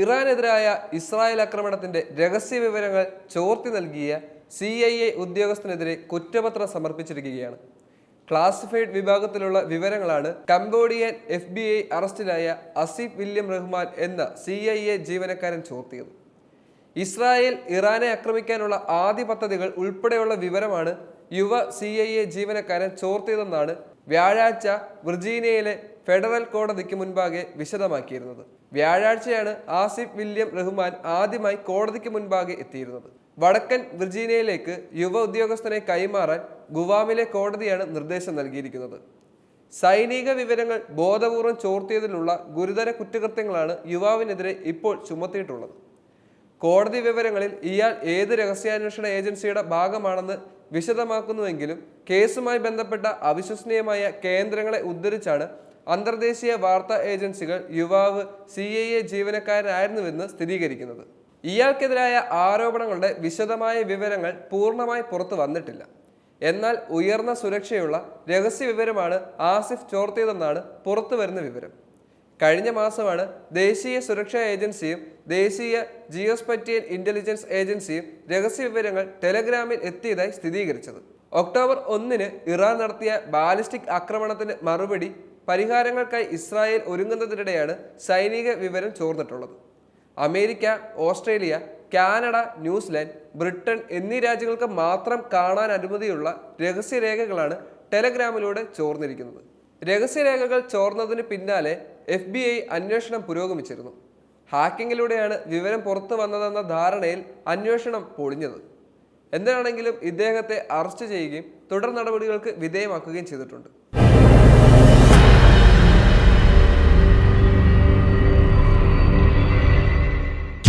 ഇറാനെതിരായ Israel ആക്രമണത്തിന്റെ രഹസ്യ വിവരങ്ങൾ ചോർത്തി നൽകിയ സി ഐ എ ഉദ്യോഗസ്ഥനെതിരെ കുറ്റപത്രം സമർപ്പിച്ചിരിക്കുകയാണ്. ക്ലാസിഫൈഡ് വിഭാഗത്തിലുള്ള വിവരങ്ങളാണ് കംബോഡിയൻ എഫ് ബി ഐ അറസ്റ്റിലായ അസീഫ് വില്യം റഹ്മാൻ എന്ന സി ഐ എ ജീവനക്കാരൻ ചോർത്തിയത്. ഇസ്രായേൽ ഇറാനെ ആക്രമിക്കാനുള്ള ആദ്യ പദ്ധതികൾ ഉൾപ്പെടെയുള്ള വിവരമാണ് യുവ സി ഐ എ ജീവനക്കാരൻ ചോർത്തിയതെന്നാണ് വ്യാഴാഴ്ച വിർജീനിയയിലെ ഫെഡറൽ കോടതിക്ക് മുൻപാകെ വിശദമാക്കിയിരുന്നത്. വ്യാഴാഴ്ചയാണ് ആസിഫ് വില്യം റഹ്മാൻ ആദ്യമായി കോടതിക്ക് മുൻപാകെ എത്തിയിരുന്നത്. വടക്കൻ വിർജീനിയയിലേക്ക് യുവ ഉദ്യോഗസ്ഥനെ കൈമാറാൻ ഗുവാമിലെ കോടതിയാണ് നിർദ്ദേശം നൽകിയിരിക്കുന്നത്. സൈനിക വിവരങ്ങൾ ബോധപൂർവം ചോർത്തിയതിലുള്ള ഗുരുതര കുറ്റകൃത്യങ്ങളാണ് യുവാവിനെതിരെ ഇപ്പോൾ ചുമത്തിയിട്ടുള്ളത്. കോടതി വിവരങ്ങളിൽ ഇയാൾ ഏത് രഹസ്യാന്വേഷണ ഏജൻസിയുടെ ഭാഗമാണെന്ന് വിശദമാക്കുന്നുവെങ്കിലും കേസുമായി ബന്ധപ്പെട്ട അവിശ്വസനീയമായ കേന്ദ്രങ്ങളെ ഉദ്ധരിച്ചാണ് അന്തർദേശീയ വാർത്താ ഏജൻസികൾ യുവാവ് സി ഐ എ ജീവനക്കാരനായിരുന്നുവെന്ന് സ്ഥിരീകരിക്കുന്നത്. ഇയാൾക്കെതിരായ ആരോപണങ്ങളുടെ വിശദമായ വിവരങ്ങൾ പൂർണമായി പുറത്തു വന്നിട്ടില്ല. എന്നാൽ ഉയർന്ന സുരക്ഷയുള്ള രഹസ്യ വിവരമാണ് ആസിഫ് ചോർത്തിയതെന്നാണ് പുറത്തു വരുന്ന വിവരം. കഴിഞ്ഞ മാസമാണ് ദേശീയ സുരക്ഷാ ഏജൻസിയും ദേശീയ ജിയോസ്പറ്റിയൻ ഇന്റലിജൻസ് ഏജൻസിയും രഹസ്യ വിവരങ്ങൾ ടെലഗ്രാമിൽ എത്തിയതായി സ്ഥിരീകരിച്ചത്. ഒക്ടോബർ ഒന്നിന് ഇറാൻ നടത്തിയ ബാലിസ്റ്റിക് ആക്രമണത്തിന് മറുപടി പരിഹാരങ്ങൾക്കായി ഇസ്രായേൽ ഒരുങ്ങുന്നതിനിടെയാണ് സൈനിക വിവരം ചോർന്നിട്ടുള്ളത്. America Australia Canada New Zealand Britain എന്നീ രാജ്യങ്ങൾക്ക് മാത്രം കാണാൻ അനുമതിയുള്ള രഹസ്യരേഖകളാണ് ടെലഗ്രാമിലൂടെ ചോർന്നിരിക്കുന്നത്. രഹസ്യരേഖകൾ ചോർന്നതിന് പിന്നാലെ എഫ് ബി ഐ അന്വേഷണം പുരോഗമിച്ചിരുന്നു. ഹാക്കിങ്ങിലൂടെയാണ് വിവരം പുറത്തു വന്നതെന്ന ധാരണയിൽ അന്വേഷണം പൊളിഞ്ഞത്. എന്താണെങ്കിലും ഇദ്ദേഹത്തെ അറസ്റ്റ് ചെയ്യുകയും തുടർ നടപടികൾക്ക് വിധേയമാക്കുകയും ചെയ്തിട്ടുണ്ട്.